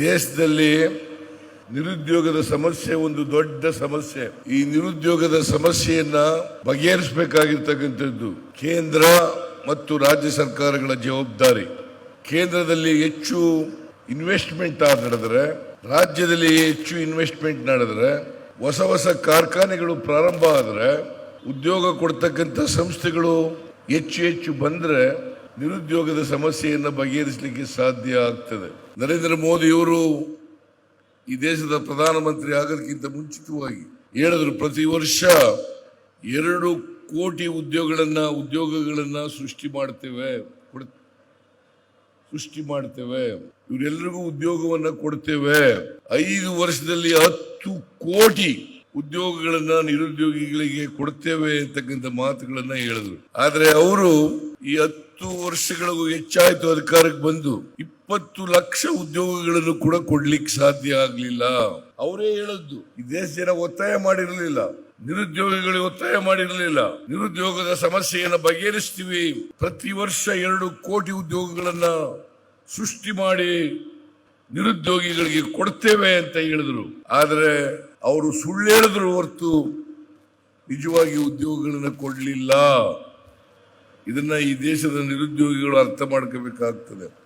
ದೇಶದಲ್ಲಿ ನಿರುದ್ಯೋಗದ ಸಮಸ್ಯೆ ಒಂದು ದೊಡ್ಡ ಸಮಸ್ಯೆ. ಈ ನಿರುದ್ಯೋಗದ ಸಮಸ್ಯೆಯನ್ನ ಬಗೆಹರಿಸಬೇಕಾಗಿರ್ತಕ್ಕಂಥದ್ದು ಕೇಂದ್ರ ಮತ್ತು ರಾಜ್ಯ ಸರ್ಕಾರಗಳ ಜವಾಬ್ದಾರಿ. ಕೇಂದ್ರದಲ್ಲಿ ಹೆಚ್ಚು ಇನ್ವೆಸ್ಟ್ಮೆಂಟ್ ನಡೆದರೆ, ರಾಜ್ಯದಲ್ಲಿ ಹೆಚ್ಚು ಇನ್ವೆಸ್ಟ್ಮೆಂಟ್ ನಡೆದರೆ, ಹೊಸ ಹೊಸ ಕಾರ್ಖಾನೆಗಳು ಪ್ರಾರಂಭ ಆದರೆ, ಉದ್ಯೋಗ ಕೊಡ್ತಕ್ಕಂಥ ಸಂಸ್ಥೆಗಳು ಹೆಚ್ಚು ಹೆಚ್ಚು ಬಂದರೆ ನಿರುದ್ಯೋಗದ ಸಮಸ್ಯೆಯನ್ನು ಬಗೆಹರಿಸಲಿಕ್ಕೆ ಸಾಧ್ಯ ಆಗ್ತದೆ. ನರೇಂದ್ರ ಮೋದಿಯವರು ಈ ದೇಶದ ಪ್ರಧಾನಮಂತ್ರಿ ಆಗೋದಕ್ಕಿಂತ ಮುಂಚಿತವಾಗಿ ಹೇಳಿದ್ರು, ಪ್ರತಿ ವರ್ಷ ಎರಡು ಕೋಟಿ ಉದ್ಯೋಗಗಳನ್ನ ಉದ್ಯೋಗಗಳನ್ನ ಸೃಷ್ಟಿ ಮಾಡ್ತೇವೆ. ಸೃಷ್ಟಿ ಮಾಡ್ತೇವೆ. ಇವರೆಲ್ಲರಿಗೂ ಉದ್ಯೋಗವನ್ನ ಕೊಡ್ತೇವೆ. ಐದು ವರ್ಷದಲ್ಲಿ ಹತ್ತು ಕೋಟಿ ಉದ್ಯೋಗಗಳನ್ನ ನಿರುದ್ಯೋಗಿಗಳಿಗೆ ಕೊಡ್ತೇವೆ ಅಂತಕ್ಕಂಥ ಮಾತುಗಳನ್ನ ಹೇಳಿದ್ರು. ಆದ್ರೆ ಅವರು ಈ ಹತ್ತು ವರ್ಷಗಳಿಗೂ ಹೆಚ್ಚಾಯಿತು ಅಧಿಕಾರಕ್ಕೆ ಬಂದು ಇಪ್ಪತ್ತು ಲಕ್ಷ ಉದ್ಯೋಗಗಳನ್ನು ಕೂಡ ಕೊಡ್ಲಿಕ್ಕೆ ಸಾಧ್ಯ ಆಗ್ಲಿಲ್ಲ. ಅವರೇ ಹೇಳದ್ದು, ಈ ದೇಶ ಜನ ಒತ್ತಾಯ ಮಾಡಿರಲಿಲ್ಲ. ನಿರುದ್ಯೋಗಿಗಳಿಗೆ ಒತ್ತಾಯ ಮಾಡಿರಲಿಲ್ಲ. ನಿರುದ್ಯೋಗದ ಸಮಸ್ಯೆಯನ್ನು ಬಗೆಹರಿಸ್ತೀವಿ. ಪ್ರತಿ ವರ್ಷ ಎರಡು ಕೋಟಿ ಉದ್ಯೋಗಗಳನ್ನ ಸೃಷ್ಟಿ ಮಾಡಿ ನಿರುದ್ಯೋಗಿಗಳಿಗೆ ಕೊಡ್ತೇವೆ ಅಂತ ಹೇಳಿದ್ರು. ಆದರೆ ಅವರು ಸುಳ್ಳು ಹೇಳಿದ್ರು ಹೊರತು ನಿಜವಾಗಿ ಉದ್ಯೋಗಗಳನ್ನು ಕೊಡಲಿಲ್ಲ. ಇದನ್ನ ಈ ದೇಶದ ನಿರುದ್ಯೋಗಿಗಳು ಅರ್ಥ ಮಾಡ್ಕೋಬೇಕಾಗ್ತದೆ.